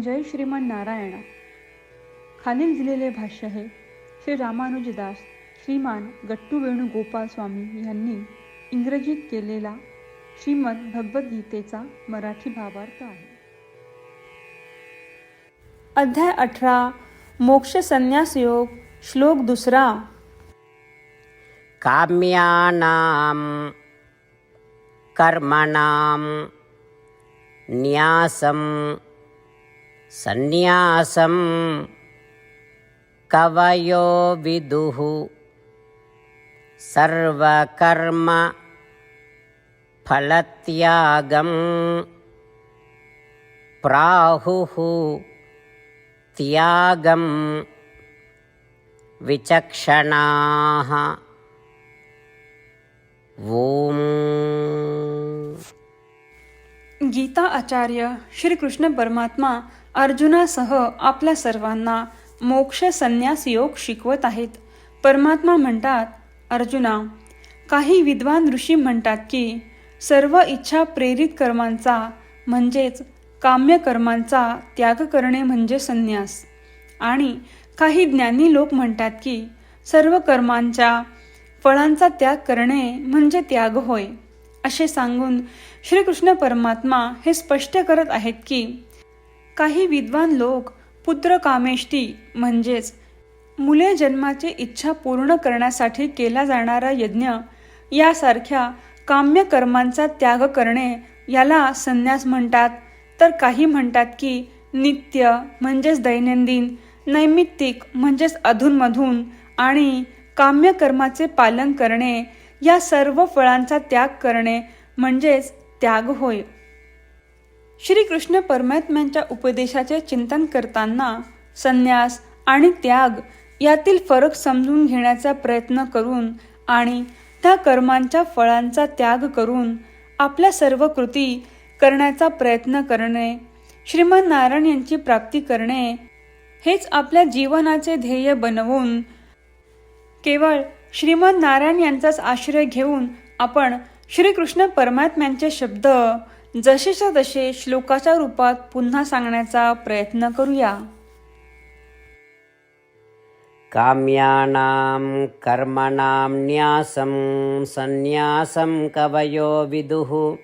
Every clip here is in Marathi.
जय श्रीमान नारायण. खालील दिलेले भाष्य हे श्री रामानुजदास श्रीमान गट्टू वेणुगोपाल स्वामी यांनी इंग्रजीत केलेला श्रीमद भगवद्गीतेचा मराठी भावार्थ आहे. अध्याय अठरा मोक्ष संन्यास योग श्लोक दुसरा. काम्यानां कर्मणाम न्यासम सन्न्यासं कवयो विदुः सर्वकर्म फलत्यागं प्राहुः त्यागं विचक्षणाः ॐ गीता आचार्य श्रीकृष्ण परमात्मा अर्जुनासह आपल्या सर्वांना मोक्ष संन्यास योग शिकवत आहेत. परमात्मा म्हणतात अर्जुना काही विद्वान ऋषी म्हणतात की सर्व इच्छा प्रेरित कर्मांचा म्हणजेच काम्य कर्मांचा त्याग करणे म्हणजे संन्यास. आणि काही ज्ञानी लोक म्हणतात की सर्व कर्मांच्या फळांचा त्याग करणे म्हणजे त्याग होय. असे सांगून श्रीकृष्ण परमात्मा हे स्पष्ट करत आहेत की काही विद्वान लोक पुत्र कामेष्टी म्हणजेच मुले जन्माची इच्छा पूर्ण करण्यासाठी केला जाणारा यज्ञ यासारख्या काम्य कर्मांचा त्याग करणे याला संन्यास म्हणतात. तर काही म्हणतात की नित्य म्हणजेच दैनंदिन नैमित्तिक म्हणजेच अधूनमधून आणि काम्यकर्माचे पालन करणे या सर्व फळांचा त्याग करणे म्हणजेच त्याग होय. श्रीकृष्ण परमात्म्यांच्या उपदेशाचे चिंतन करताना संन्यास आणि त्याग यातील फरक समजून घेण्याचा प्रयत्न करून आणि त्या कर्मांच्या फळांचा त्याग करून आपल्या सर्व कृती करण्याचा प्रयत्न करणे श्रीमन नारायण यांची प्राप्ती करणे हेच आपल्या जीवनाचे ध्येय बनवून केवळ श्रीमद नारायण यांचाच आश्रय घेऊन आपण श्रीकृष्ण परमात्म्यांचे शब्द जसेच्या तसे श्लोकाच्या रूपात पुन्हा सांगण्याचा प्रयत्न करूया. काम्यानां कर्मणां न्यासं सन्न्यासं कवयो विदुः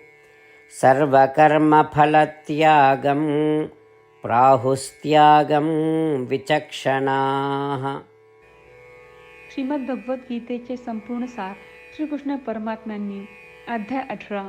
सर्वकर्मफलत्यागं प्राहुस्त्यागं विचक्षणाः। श्रीमद भगवद्गीतेचे संपूर्ण सार श्रीकृष्ण परमात्म्यांनी अध्याय अठरा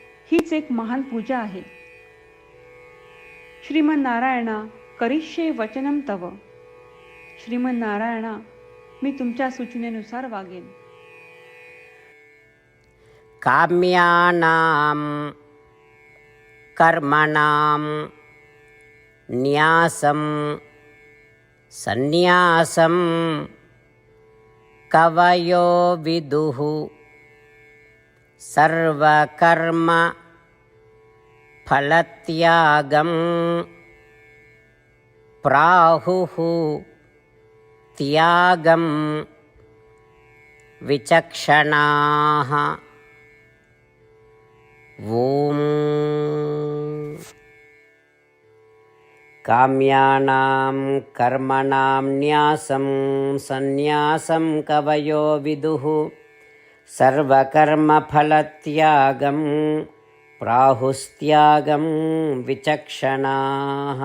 हीच एक महान पूजा आहे. श्रीमन नारायणा करिष्ये वचनम तव. श्रीमन नारायणा मी तुमच्या सूचनेनुसार वागेन. काम्यानां कर्मणां न्यासं सन्न्यासं कवयो विदुः सर्वकर्म फलत्यागं प्राहुः त्यागं विचक्षणाः। ॐ काम्यानां कर्मणां न्यासं सन्न्यासं कवयो विदुः। सर्वकर्मफलत्यागं प्राहुस्त्यागं विचक्षणाः